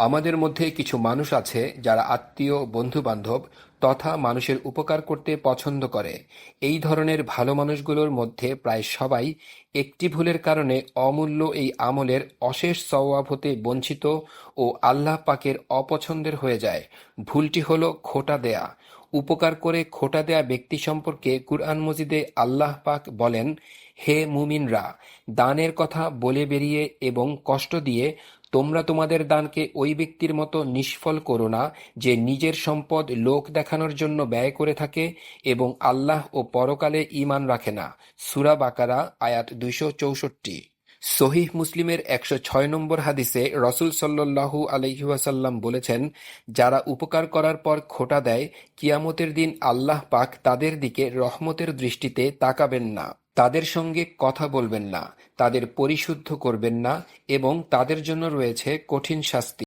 আমাদের মধ্যে কিছু মানুষ আছে যারা আত্মীয়, বন্ধুবান্ধব তথা মানুষের উপকার করতে পছন্দ করে। এই ধরনের ভালো মানুষগুলোর মধ্যে প্রায় সবাই একটি ভুলের কারণে অমূল্য এই আমলের অশেষ সওয়াব হতে বঞ্চিত ও আল্লাহ পাকের অপছন্দের হয়ে যায়। ভুলটি হল খোটা দেয়া। উপকার করে খোটা দেয়া ব্যক্তি সম্পর্কে কুরআন মজিদে আল্লাহ পাক বলেন, হে মুমিনরা, দানের কথা বলে বেরিয়ে এবং কষ্ট দিয়ে তোমরা তোমাদের দানকে ওই ব্যক্তির মতো নিষ্ফল করো না যে নিজের সম্পদ লোক দেখানোর জন্য ব্যয় করে থাকে এবং আল্লাহ ও পরকালে ঈমান রাখে না। সূরা বাকারা, আয়াত দুইশো চৌষট্টি। সহিহ মুসলিমের একশো ছয় নম্বর হাদিসে রসুল সাল্লু আলহিহাসাল্লাম বলেছেন, যারা উপকার করার পর খোটা দেয়, কিয়ামতের দিন আল্লাহ পাক তাদের দিকে রহমতের দৃষ্টিতে তাকাবেন না। তাদের সঙ্গে কথা বলবেন না, তাদের পরিশুদ্ধ করবেন না এবং তাদের জন্য রয়েছে কঠিন শাস্তি।